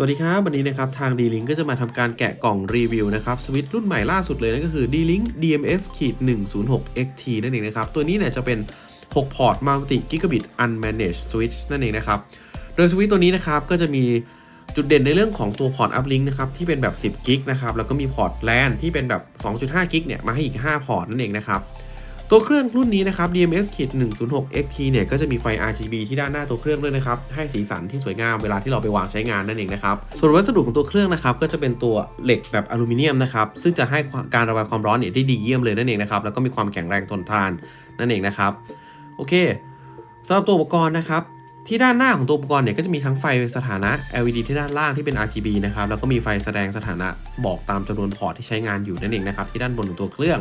สวัสดีครับ วันนี้นะครับทาง D-Link ก็จะมาทำการแกะกล่องรีวิวนะครับสวิตช์รุ่นใหม่ล่าสุดเลยนั่นก็คือ D-Link DMS 106 XT นั่นเองนะครับ ตัวนี้เนี่ยจะเป็น 6 พอร์ต Multi Gigabit Unmanaged Switch นั่นเองนะครับ โดยสวิตช์ตัวนี้นะครับก็จะมีจุดเด่นในเรื่องของตัวพอร์ต Uplink นะครับที่เป็นแบบ 10 กิกนะครับแล้วก็มีพอร์ต LAN ที่เป็นแบบ 2.5 กิกเนี่ยมาให้อีก 5 พอร์ตนั่นเองนะครับ ตัวเครื่องรุ่นนี้นะครับ DMS 106 XT เนี่ยก็จะมีไฟ RGB ที่ด้านหน้าตัวเครื่องด้วยนะครับให้สีสันที่สวยงามเวลาที่เราไปวางใช้งานนั่นเองนะครับส่วนวัสดุของตัวเครื่องนะครับก็จะเป็นตัวเหล็กแบบอลูมิเนียมนะครับซึ่งจะให้การระบายความร้อนเนี่ยได้ดีเยี่ยมเลยนั่นเองนะครับแล้วก็มีความแข็งแรงทนทานนั่นเองนะครับโอเคสำหรับตัวอุปกรณ์นะครับที่ด้านหน้าของตัวอุปกรณ์เนี่ยก็จะมีทั้งไฟสถานะ LED ที่ด้านล่างที่เป็น RGB นะครับแล้วก็มีไฟแสดงสถานะบอกตามจำนวนพอร์ตที่ใช้งานอยู่นั่นเองนะครับที่ด้านบนของตัวเครื่อง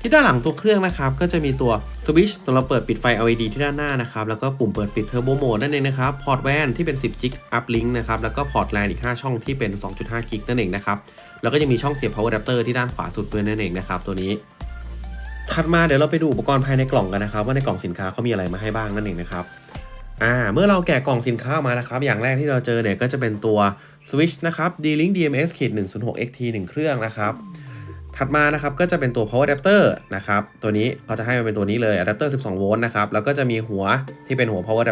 ที่ด้านหลังตัวเครื่องนะครับก็จะมีตัวสวิตช์สำหรับเปิดปิดไฟ LED ที่ด้านหน้านะครับแล้วก็ปุ่มเปิดปิดเทอร์โบโหมดนั่นเองนะครับพอร์ตแวนที่เป็น 10 g b up link นะครับแล้วก็พอร์ตแลนอีก 5 ช่องที่เป็น 2.5 g b นั่นเองนะครับแล้วก็ยังมีช่องเสียบ power adapter ที่ด้านขวาสุดด้วยนั่นเองนะครับตัวนี้ถัดมาเดี๋ยวเราไปดูอุปกรณ์ภายในกล่องกันนะครับ ว่าในกล่องสินค้าเขามีอะไรมาให้บ้างนั่นเองนะครับอ่าเมื่อเราแกะกล่องสินค้ามานะครับ อย่างแรกที่เราเจอเนี่ยก็จะเป็นตัว Switch นะครับ D-Link DMS 106 XT 1 เครื่องนะครับ ถัดมานะครับก็จะเป็นตัว power adapter นะครับตัวนี้เขาจะให้มาเป็นตัวนี้เลย adapter 12 โวลต์นะครับแล้วก็จะมีหัวที่เป็นหัว power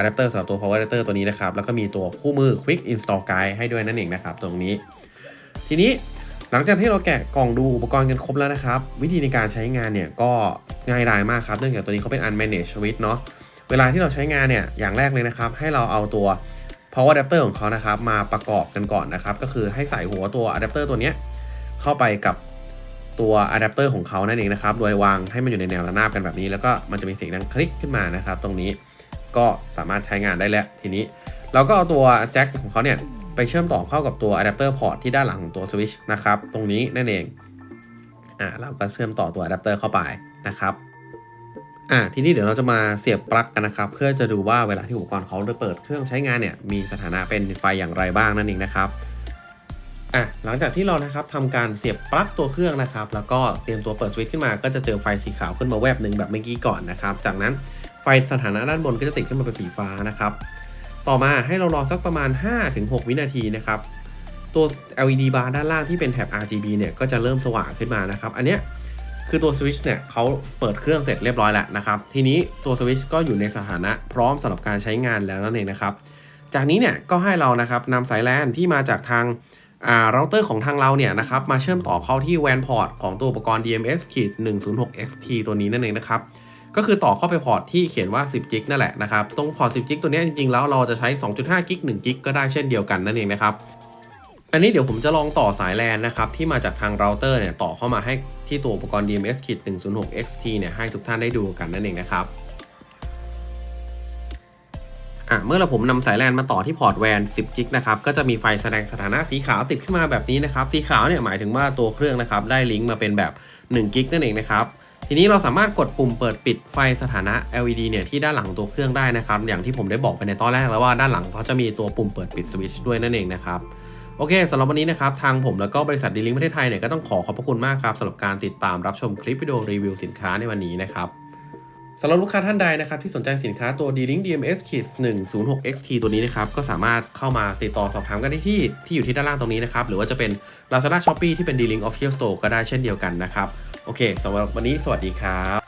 adapter สำหรับตัว power adapter ตัวนี้นะครับแล้วก็มีตัวคู่มือ quick install guide ให้ด้วยนั่นเองนะครับตรงนี้ ทีนี้หลังจากที่เราแกะกล่องดูอุปกรณ์กันครบแล้วนะครับ วิธีในการใช้งานเนี่ยก็ง่ายดายมากครับเนื่องจากตัวนี้เขาเป็น unmanaged switch เนาะเวลาที่เราใช้งานเนี่ยอย่างแรกเลยนะครับ ให้เราเอาตัว power adapter ของเขานะครับมาประกอบกันก่อนนะครับก็คือให้ใส่หัวตัว adapter ตัวนี้เข้าไปกับ ตัวอะแดปเตอร์ของเขานั่นเองนะครับ โดยวางให้มันอยู่ในแนวระนาบกันแบบนี้ แล้วก็มันจะมีเสียงดังคลิกขึ้นมานะครับ ตรงนี้ก็สามารถใช้งานได้แล้วทีนี้เราก็เอาตัวแจ็คของเขาเนี่ยไปเชื่อมต่อเข้ากับตัวอะแดปเตอร์พอร์ตที่ด้านหลังของตัวสวิตช์นะครับ ตรงนี้นั่นเองอ่าเราก็เชื่อมต่อตัวอะแดปเตอร์เข้าไปนะครับอ่าทีนี้เดี๋ยวเราจะมาเสียบปลั๊กกันนะครับ เพื่อจะดูว่าเวลาที่อุปกรณ์เขาเปิดเครื่องใช้งานเนี่ยมีสถานะเป็นไฟอย่างไรบ้างนั่นเองนะครับ อะหลังจากที่เรานะครับทำการเสียบปลั๊กตัวเครื่องนะครับ แล้วก็เตรียมตัวเปิดสวิตช์ขึ้นมาก็จะเจอไฟสีขาวขึ้นมาแวบหนึ่งแบบเมื่อกี้ก่อนนะครับ จากนั้นไฟสถานะด้านบนก็จะติดขึ้นมาเป็นสีฟ้านะครับ ต่อมาให้เรารอสักประมาณ 5-6 วินาทีนะครับ ตัว LED bar ด้านล่างที่เป็นแถบ RGB เนี่ยก็จะเริ่มสว่างขึ้นมานะครับ อันเนี้ยคือตัวสวิตช์เนี่ยเขาเปิดเครื่องเสร็จเรียบร้อยแล้วนะครับ ทีนี้ตัวสวิตช์ก็อยู่ในสถานะพร้อมสำหรับการใช้งานแล้วนั่นเองนะครับ จากนี้เนี่ยก็ให้เรานะครับนำสายแลนที่มาจากทาง เราเตอร์ของทางเราเนี่ยนะครับมาเชื่อมต่อเข้าที่แวนพอร์ตของตัวอุปกรณ์ DMS ขีด106 XT ตัวนี้นั่นเองนะครับ ก็คือต่อเข้าไปพอร์ตที่เขียนว่า 10 g b นั่นแหละนะครับ ตรงพอร์ต 10 g b ตัวนี้จริงๆ แล้วเราจะใช้ 2.5 g b 1 g b ก็ได้เช่นเดียวกันนั่นเองนะครับ อันนี้เดี๋ยวผมจะลองต่อสายแลนนะครับที่มาจากทางเราเตอร์เนี่ยต่อเข้ามาให้ที่ตัวอุปกรณ์ DMS ขีด106 XT เนี่ยให้ทุกท่านได้ดูกันนั่นเองนะครับ อะเมื่อเราผมนำสายแลนมาต่อที่พอร์ตแวน10จิกนะครับก็จะมีไฟแสดงสถานะสีขาวติดขึ้นมาแบบนี้นะครับสีขาวเนี่ยหมายถึงว่าตัวเครื่องนะครับได้ลิงก์มาเป็นแบบ1กิกนั่นเองนะครับทีนี้เราสามารถกดปุ่มเปิดปิดไฟสถานะ LED เนี่ยที่ด้านหลังตัวเครื่องได้นะครับ อย่างที่ผมได้บอกไปในตอนแรกแล้วว่าด้านหลังเขาจะมีตัวปุ่มเปิดปิดสวิตช์ด้วยนั่นเองนะครับโอเคสำหรับวันนี้นะครับ ทางผมแล้วก็บริษัทดีลิงประเทศไทยเนี่ยก็ต้องขอขอบพระคุณมากครับสำหรับการติดตามรับชมคลิปวิดีโอรีวิวสินค้าในวันนี้นะครับ สำหรับลูกค้าท่านใดนะครับที่สนใจสินค้าตัว D-Link DMS Kit 106 XT ตัวนี้นะครับก็สามารถเข้ามาติดต่อสอบถามกันได้ที่ที่อยู่ที่ด้านล่างตรงนี้นะครับหรือว่าจะเป็น Lazada Shopee ที่เป็น D-Link Official Store ก็ได้เช่นเดียวกันนะครับโอเคสำหรับวันนี้สวัสดีครับ